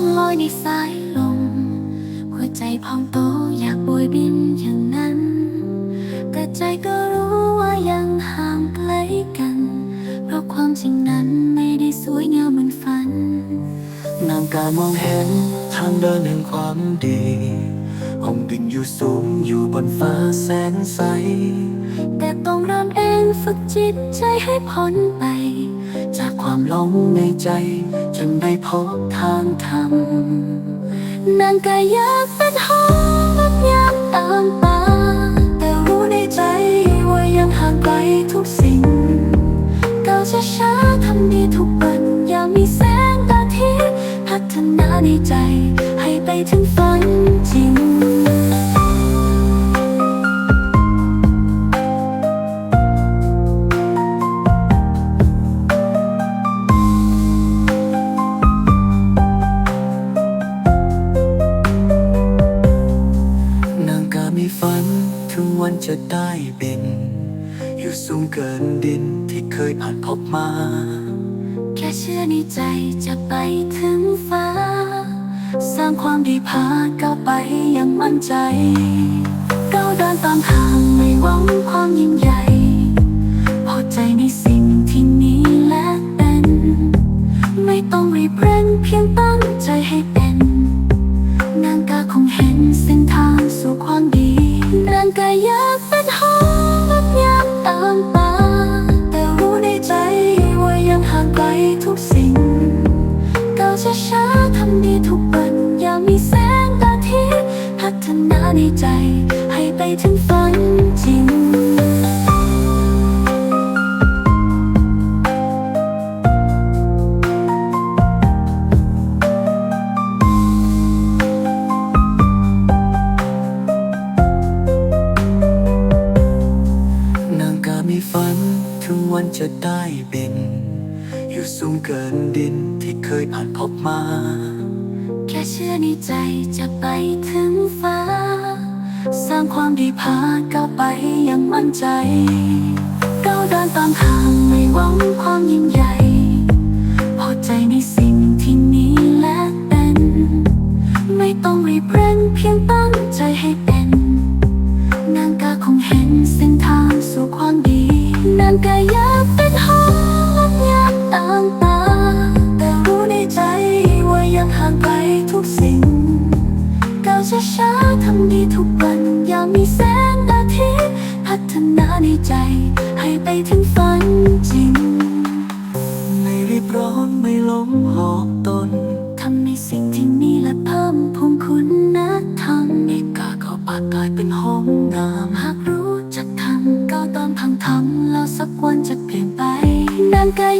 างลอยในสายลมหัวใจพองโตอยากบวยบินอย่างนั้น แต่ใจก็รู้ว่ายังห่างไกลกัน เพราะความจริงนั้นไม่ได้สวยงามเหมือนฝันนางการมองเห็นทางเดินแห่งความดีห้องบินอยู่สูงอยู่บนฟ้าแสนใส แต่ต้องเริ่มเองฝึกจิตใจให้พ้นไป จากความหลงในใจ จนได้พบทางธรรมนางก็อยากเป็นหอมอยากตามตาแต่รู้ในใจว่ายังห่างไกลทุกสิ่งก้าวช้าๆทำดีทุกวันอย่ามีแสงตาที่พัฒนาในใจให้ไปถึงฝันจริงน วันจะได้บิน อยู่สูงเกินดินที่เคยผ่านพบมา แค่เชื่อในใจจะไปถึงฟ้า สร้างความดีพาก้าวไปอยังมั่นใจก้าวเดินตามทางไม่หวังความยิ่งใหญ่ พอใจในสิ่งที่มีและเป็น ไม่ต้องรีบเร่งเพียงตั้ง ในใจ ให้ไปถึงฝันจริง นางกามีฝัน ถึงวันจะได้บิน อยู่สูงเกินดินที่เคยผ่านพบมา แค่เชื่อในใจจะไปถึงฟ้า สร้างความดีพาก้าวไปอยังมั่นใจก้าวเดินตามทางไม่หวังความยิ่งใหญ่พอใจในสิ่งที่มีและเป็น ไม่ต้องรีบเร่งเพียงตั้งใจให้ ช้าทำดีทุกวันอย่ามีแสงอาทิตย์ พัฒนาในใจ ให้ไปถึงฝันจริง ไม่รีบร้อนไม่ล้มหอกตนทำในสิ่งที่มีและเพิ่มพูนคุณธรรมเอกาเข้าปากกลายเป็นห้องน้หากรู้จักทำก้าวตามทางธรรมแล้วสักวันจะเปลี่ยนไปนางก็อย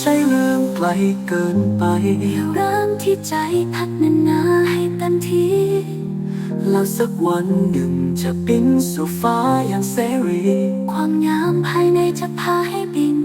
ใจเรื่องไกลเกินไป เริ่มที่ใจพัฒนาให้เต็มที่ แล้วสักวันหนึ่งจะบินสู่ฟ้าอย่างเสรี ความงามภายในจะพาให้บิน